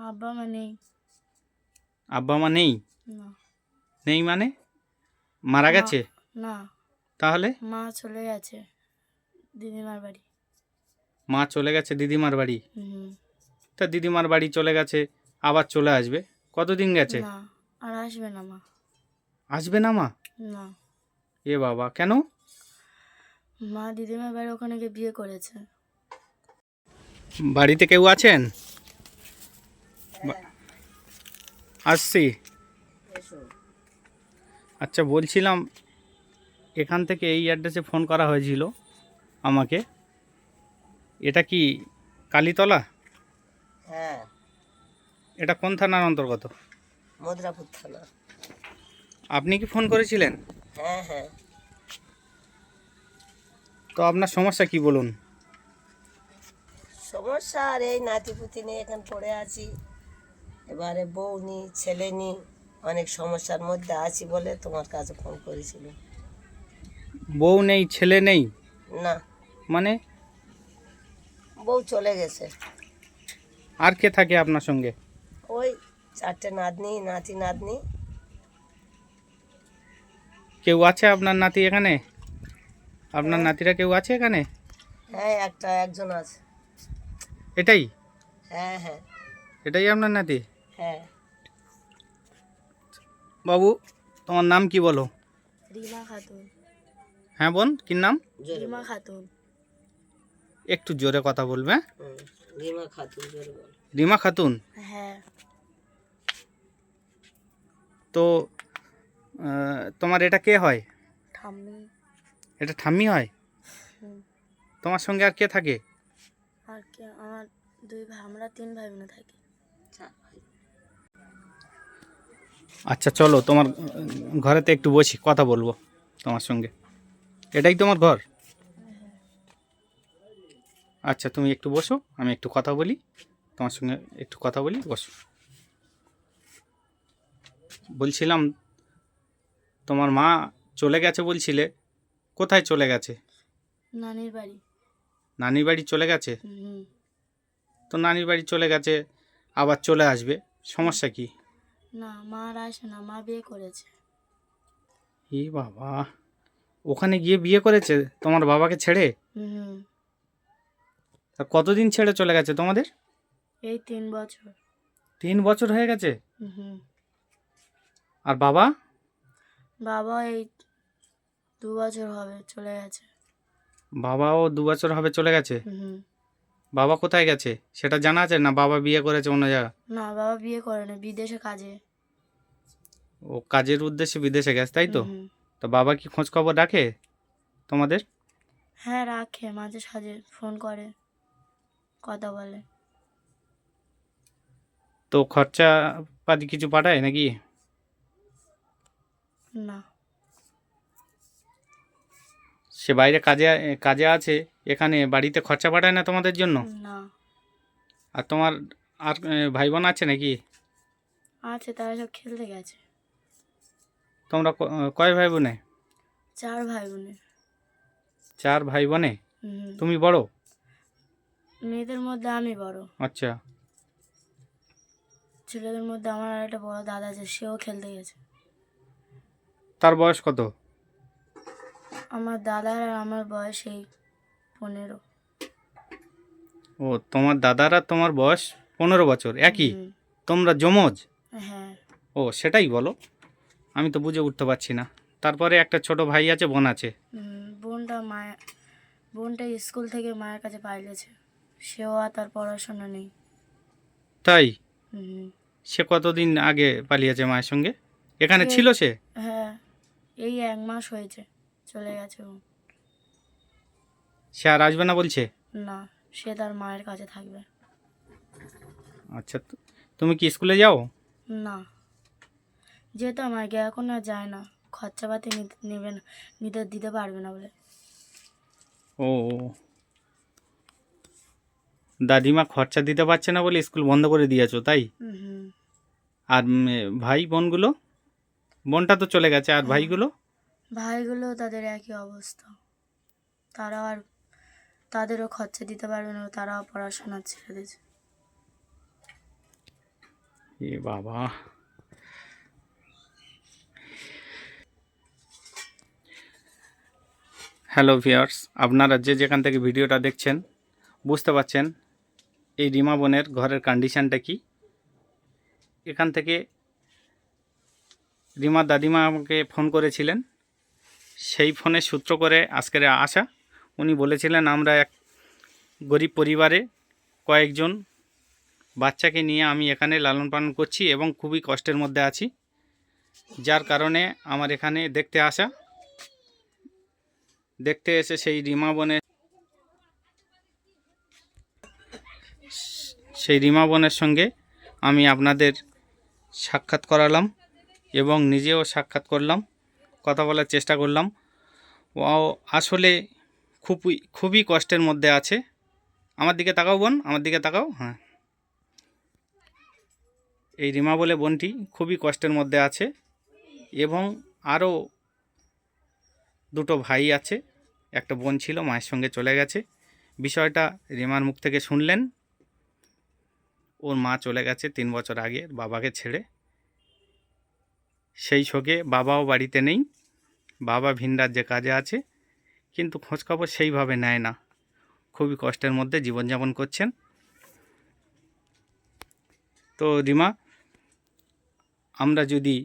আব্বা মা নেই। আব্বা মা নেই? না। নেই মানে? মারা গেছে? না। তাহলে? মা চলে গেছে দিদিমার বাড়ি। মা চলে গেছে দিদিমার বাড়ি? তা দিদিমার বাড়ি চলে গেছে আবার চলে আসবে? কতদিন গেছে? না আর আসবে না মা। আসবে না মা? না। এ বাবা কেন? মা দিদিমার বাড়ি ওখানে গিয়ে বিয়ে করেছে। বাড়িতে কেউ আছেন? আসছি। আচ্ছা বলছিলাম এখান থেকে এই অ্যাড্রেসে ফোন করা হয়েছিল আমাকে। এটা কি কালীতলা? হ্যাঁ। এটা কোন থানার অন্তর্গত? মদ্রাপুর থানা। আপনি কি ফোন করেছিলেন? হ্যাঁ হ্যাঁ। তো আপনার সমস্যা কি বলুন? সমস্যা আর এই নাতিপুতি নিয়ে এখানে পড়ে আছি। এবারে বউ নি ছেলে নি অনেক সমস্যার মধ্যে আছি বলে তোমার কাছে ফোন করেছিল বউ নেই ছেলে নেই? না। মানে? বউ চলে গেছে। আর কে থাকে আপনার সঙ্গে? ওই চারটে নাতনি নাতি নাতনি। কেউ আছে আপনার নাতি এখানে? আপনার নাতিরা কেউ আছে এখানে? হ্যাঁ একটা একজন আছে। এটাই? হ্যাঁ হ্যাঁ। এটাই আপনার নাতি? হ্যাঁ। বাবু তোমার নাম কি বলো? রিমা খাতুন। হ্যাঁ বোন কি নাম? রিমা খাতুন। একটু জোরে কথা বলবে হ্যাঁ? রিমা খাতুন জোরে বল। রিমা খাতুন? হ্যাঁ। তো তোমার এটা কে হয়? ঠাম্মি। এটা ঠাম্মি হয়? তোমার সঙ্গে আর কে থাকে? আর কে আমার দুই ভাই আমরা তিন ভাই বোনে থাকি। চার ভাই। আচ্ছা চলো তোমার ঘরেতে একটু বসি কথা বলব তোমার সঙ্গে। এটাই তোমার ঘর? আচ্ছা তুমি একটু বসো আমি একটু কথা বলি তোমার সঙ্গে একটু কথা বলি বসো। বলছিলাম তোমার মা চলে গেছে বলছিলে কোথায় চলে গেছে? নানির বাড়ি। নানির বাড়ি চলে গেছে? তো নানির বাড়ি চলে গেছে আবার চলে আসবে সমস্যা কি? না মা আর আসে না মা বিয়ে করেছে। এ বাবা ওখানে গিয়ে বিয়ে করেছে? তোমার বাবাকে ছেড়ে? হুম। তা কতদিন ছেড়ে চলে গেছে তোমাদের? এই তিন বছর। তিন বছর হয়ে গেছে? হুম। আর বাবা? বাবা এই দু বছর হবে চলে গেছে। বাবাও দু বছর হবে চলে গেছে? হুম। বাবা কোথায় গেছে? সেটা জানা আছে না বাবা বিয়ে করেছে অন্য জায়গা? না বাবা বিয়ে করে না বিদেশে কাজে। ও কাজের উদ্দেশ্যে বিদেশে গেছে তাই তো। তো বাবা কি খোঁজ খবর রাখে তোমাদের? হ্যাঁ রাখে মাঝে সাঝে ফোন করে কথা বলে। তো খরচা পাতি কিছু পাঠায় নাকি? না। সে বাইরে কাজে কাজে আছে এখানে বাড়িতে খরচা পাঠায় না তোমাদের জন্য? না। আর তোমার আর ভাই বোন আছে নাকি? আছে তারা সব খেলতে গেছে। তোমরা কয় ভাই বোনে চার ভাই বোনের চার ভাই বোনে তুমি বড়? মেয়েদের মধ্যে আমি বড়। আচ্ছা। ছেলেদের মধ্যে আমার একটা বড় দাদা আছে সেও খেলতে গেছে। তার বয়স কত? আমার দাদার আর আমার বয়স এই পনেরো। ও তোমার দাদার তোমার বয়স পনেরো বছর একই? তোমরা যমজ? হ্যাঁ। ও সেটাই বলো। আমি তো বুঝে উঠতে পারছি না। তারপরে একটা ছোট ভাই আছে বোন আছে। বোনটা মায়া বোনটা স্কুল থেকে মায়ের কাছে পাইলেছে সেও আর তার পড়াশোনা নেই। তাই? সে কতদিন আগে পালিয়েছে মায়ের সঙ্গে? এখানে ছিল সে? হ্যাঁ এই এক মাস হয়েছে। চলে গেছে ও। সে আর আসবে না বলছে? না সে তার মায়ের কাছে থাকবে। আচ্ছা তো- তুমি কি স্কুলে যাও? না। যেতাম আগে এখন আর যায় না খরচাপাতি নেবে না নিতে দিতে পারবে না বলে। ও দাদিমা খরচা দিতে পারছে না বলে স্কুল বন্ধ করে দিয়েছ তাই? আর ভাই বোনগুলো? বোনটা তো চলে গেছে আর ভাইগুলো? ভাইগুলো তাদের একই অবস্থা। তারাও আর তাদেরও খরচা দিতে পারবে না, তারাও পড়াশোনা ছেড়ে দিয়েছে। এ বাবা। হ্যালো ভিউয়ার্স আপনারা যে যেখান থেকে ভিডিওটা দেখছেন, বুঝতে পারছেন এই রিমা বোনের ঘরের কন্ডিশনটা কি? এখান থেকে রিমা দাদিমা আমাকে ফোন করেছিলেন। সেই ফোনের সূত্র করে আজকের আসা উনি বলেছিলেন, আমরা এক গরিব পরিবারে কয়েকজন বাচ্চাকে নিয়ে আমি এখানে লালন পালন করছি এবং খুবই কষ্টের মধ্যে আছি। যার কারণে আমার এখানে দেখতে আসা। দেখতে এসে সেই রিমা বনের সেই রিমা বোনের সঙ্গে আমি আপনাদের সাক্ষাৎ করালাম এবং নিজেও সাক্ষাৎ করলাম। কথা বলার চেষ্টা করলাম। ও আসলে খুবই খুবই কষ্টের মধ্যে আছে। আমার দিকে তাকাও বোন, আমার দিকে তাকাও হ্যাঁ। এই রিমা বলে বোনটি খুবই কষ্টের মধ্যে আছে এবং আরও দুটো ভাই আছে। একটা বোন ছিল, মায়ের সঙ্গে চলে গেছে। বিষয়টা রিমার মুখ থেকে শুনলেন। ওর মা চলে গেছে তিন বছর আগে, বাবাকে ছেড়ে। সেই শোকে বাবাও বাড়িতে নেই। বাবা ভিন রাজ্যে কাজে আছে কিন্তু খোঁজখবর সেইভাবে নেয় না। খুবই কষ্টের মধ্যে জীবনযাপন করছেন। তো রিমা আমরা যদি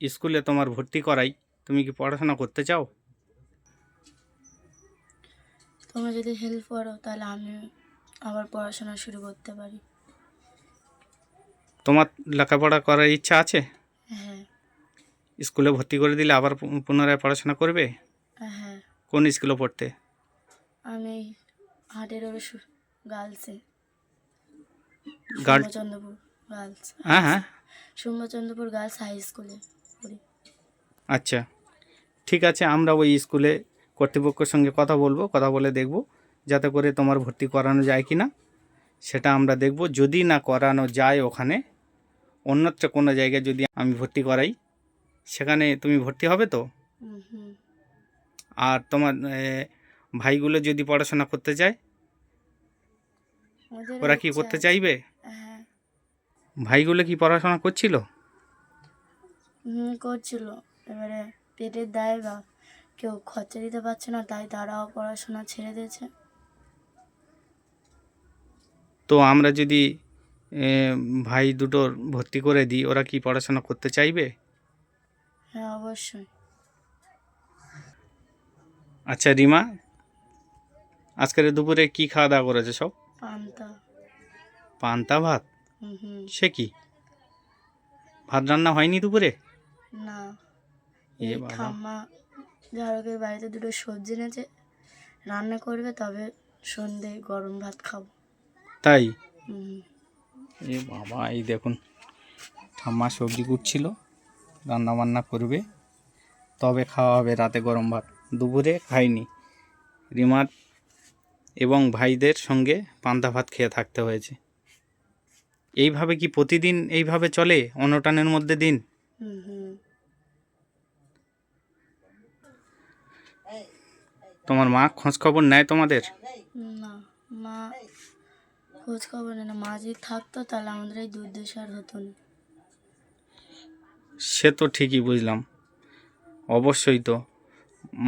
স্কুলে তোমার ভর্তি করাই তুমি কি পড়াশোনা করতে চাও? তোমরা যদি হেল্প করো তাহলে আমি আবার পড়াশোনা শুরু করতে পারি। তোমার লেখাপড়া করার ইচ্ছা আছে? স্কুলে ভর্তি করে দিলে আবার পুনরায় পড়াশোনা করবে? হ্যাঁ। কোন স্কুলে পড়তে? আমি হাটের গার্লসে। Girl Chandrapur girls. হ্যাঁ হ্যাঁ। সুম্বচন্দ্রপুর গার্লস হাই স্কুলে পড়ি। আচ্ছা। ঠিক আছে আমরা ওই স্কুলে কর্তৃপক্ষের সঙ্গে কথা বলব কথা বলে দেখব যাতে করে তোমার ভর্তি করানো যায় কি না সেটা আমরা দেখব। যদি না করানো যায় ওখানে অন্যত্র কোনো জায়গায় যদি আমি ভর্তি করাই সেখানে তুমি ভর্তি হবে তো? আর তোমার ভাইগুলো যদি পড়াশোনা করতে চায়? ওরা কি করতে চাইবে? হ্যাঁ। ভাইগুলো কি পড়াশোনা করছিল? হুম করছিল। এবারে পেটের দায় বা কেউ খরচা দিতে পারছে না তাই তারাও পড়াশোনা ছেড়ে দিয়েছে। তো আমরা যদি ভাই দুটোর ভর্তি করে দিই ওরা কি পড়াশোনা করতে চাইবে? হ্যাঁ অবশ্যই। আচ্ছা রিমা আজকের দুপুরে কি খাওয়া দাওয়া করেছে সব? পান্তা। পান্তা ভাত? সে কি? ভাত রান্না হয়নি দুপুরে? না। এ এই বাবা। ঠাম্মা ঝাড়কের বাড়িতে দুটো সবজি এনেছে রান্না করবে তবে সন্ধে গরম ভাত খাব। তাই? এ বাবা এই দেখুন ঠাম্মা সবজি কুটছিল। রান্না বান্না করবে। তবে খাওয়া হবে রাতে গরম ভাত। দুপুরে খাইনি। রিমার এবং ভাইদের সঙ্গে পান্তা ভাত খেয়ে থাকতে হয়েছে। এইভাবে কি প্রতিদিন এইভাবে চলে? অনটানের মধ্যে দিন। তোমার মা খোঁজ খবর নেয় তোমাদের? না, মা খোঁজ খবর না। মা যদি থাকতো তাহলে আমাদের এই দুর্দশা আর হতো না। সে তো ঠিকই বুঝলাম। অবশ্যই তো।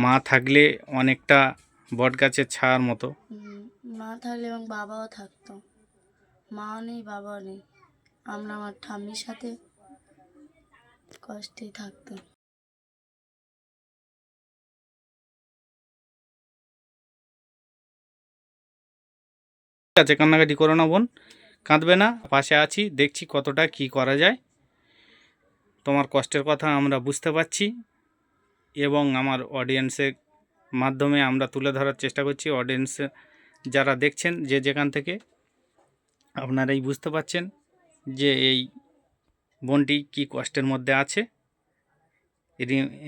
মা থাকলে অনেকটা বট গাছের ছায়ার মতো। মা থাকলে এবং বাবাও থাকতো। মাও নেই বাবাও নেই। আমরা আমার ঠাম্মির সাথে কষ্টেই থাকতাম। ঠিক আছে কান্নাকাটি করো না বোন। কাঁদবে না পাশে আছি দেখছি কতটা কি করা যায়। তোমার কষ্টের কথা আমরা বুঝতে পারছি এবং আমার অডিয়েন্সের মাধ্যমে আমরা তুলে ধরার চেষ্টা করছি। অডিয়েন্স যারা দেখছেন, যে যেখান থেকে আপনারাই বুঝতে পারছেন যে এই বনটি কি কষ্টের মধ্যে আছে।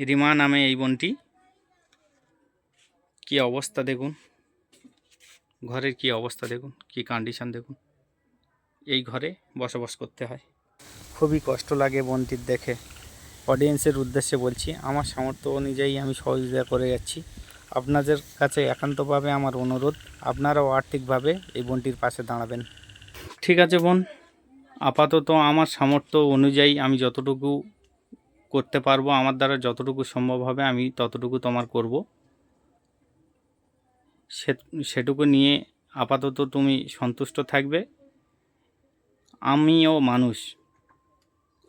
রিমা নামে এই বোনটি। কি অবস্থা দেখুন। ঘরের কি অবস্থা দেখুন, কি কন্ডিশন দেখুন। এই ঘরে বসবাস করতে হয়। খুবই কষ্ট লাগে বোনটির দেখে। অডিয়েন্সের উদ্দেশ্যে বলছি, আমার সামর্থ্য অনুযায়ী আমি সহযোগিতা করে যাচ্ছি। আপনাদের কাছে একান্তভাবে আমার অনুরোধ, আপনারাও আর্থিকভাবে এই বোনটির পাশে দাঁড়াবেন। ঠিক আছে বোন, আপাতত আমার সামর্থ্য অনুযায়ী আমি যতটুকু করতে পারব, আমার দ্বারা যতটুকু সম্ভব হবে আমি ততটুকু তোমার করব। সেটুকু নিয়ে আপাতত তুমি সন্তুষ্ট থাকবে। আমিও মানুষ।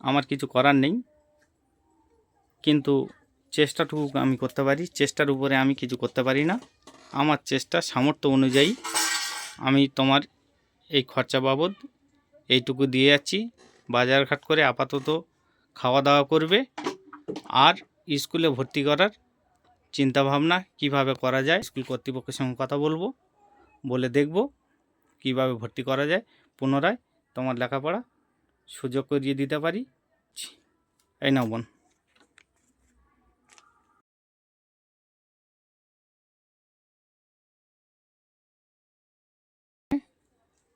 আমার কিছু করার নেই। কিন্তু চেষ্টাটুকু আমি করতে পারি, চেষ্টার উপরে আমি কিছু করতে পারি না। আমার চেষ্টা সামর্থ্য অনুযায়ী আমি তোমার এই খরচা বাবদ এইটুকু দিয়ে যাচ্ছি। বাজারঘাট করে আপাতত খাওয়া দাওয়া করবে আর স্কুলে ভর্তি করার চিন্তাভাবনা কীভাবে করা যায়, স্কুল কর্তৃপক্ষের সঙ্গে কথা বলব, বলে দেখব কীভাবে ভর্তি করা যায়। পুনরায় তোমার লেখাপড়া সুযোগ করিয়ে দিতে পারি? এই নাও বোন।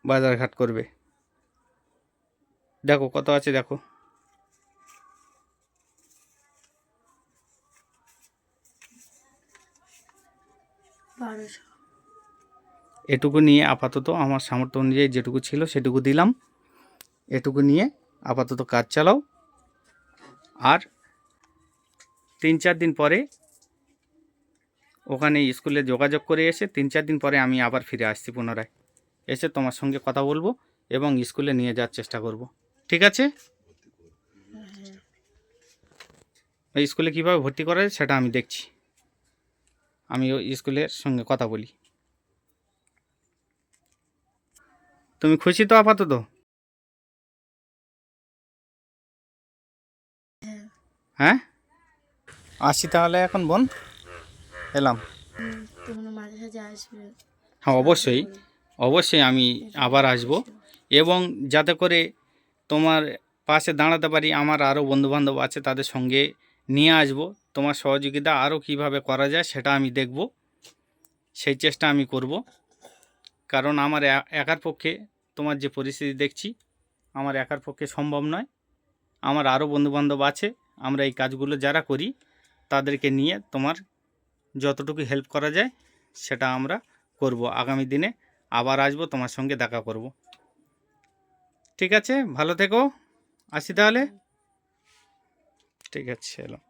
বাজারঘাট করবে। দেখো কত আছে দেখো। এটুকু নিয়ে আপাতত আমার সামর্থ্য অনুযায়ী যেটুকু ছিল সেটুকু দিলাম। এটুকু নিয়ে আপাতত কাজ চালাও। আর তিন চার দিন পরে ওখানে স্কুলে যোগাযোগ করে এসে তিন চার দিন পরে আমি আবার ফিরে আসছি পুনরায়। এসে তোমার সঙ্গে কথা বলব এবং স্কুলে নিয়ে যাওয়ার চেষ্টা করব। ঠিক আছে? ওই স্কুলে কীভাবে ভর্তি করা যায় সেটা আমি দেখছি। আমি ওই স্কুলের সঙ্গে কথা বলি। তুমি খুশি তো আপাতত? হ্যাঁ? আসি তাহলে এখন বোন। এলাম। হ্যাঁ অবশ্যই। অবশ্যই আমি আবার আসব। এবং যাতে করে তোমার পাশে দাঁড়াতে পারি আমার আরও বন্ধুবান্ধব আছে তাদের সঙ্গে নিয়ে আসব। তোমার সহযোগিতা আরও কীভাবে করা যায় সেটা আমি দেখব। সেই চেষ্টা আমি করব। কারণ আমার একার পক্ষে তোমার যে পরিস্থিতি দেখছি আমার একার পক্ষে সম্ভব নয়। আমার আরও বন্ধুবান্ধব আছে আমরা এই কাজগুলো যারা করি, তাদেরকে নিয়ে তোমার যতটুকু হেল্প করা যায়, সেটা আমরা করব। আগামী দিনে আবার আসব, তোমার সঙ্গে দেখা করব। ঠিক আছে? ভালো থেকো। আসি তাহলে? ঠিক আছে, এলাম।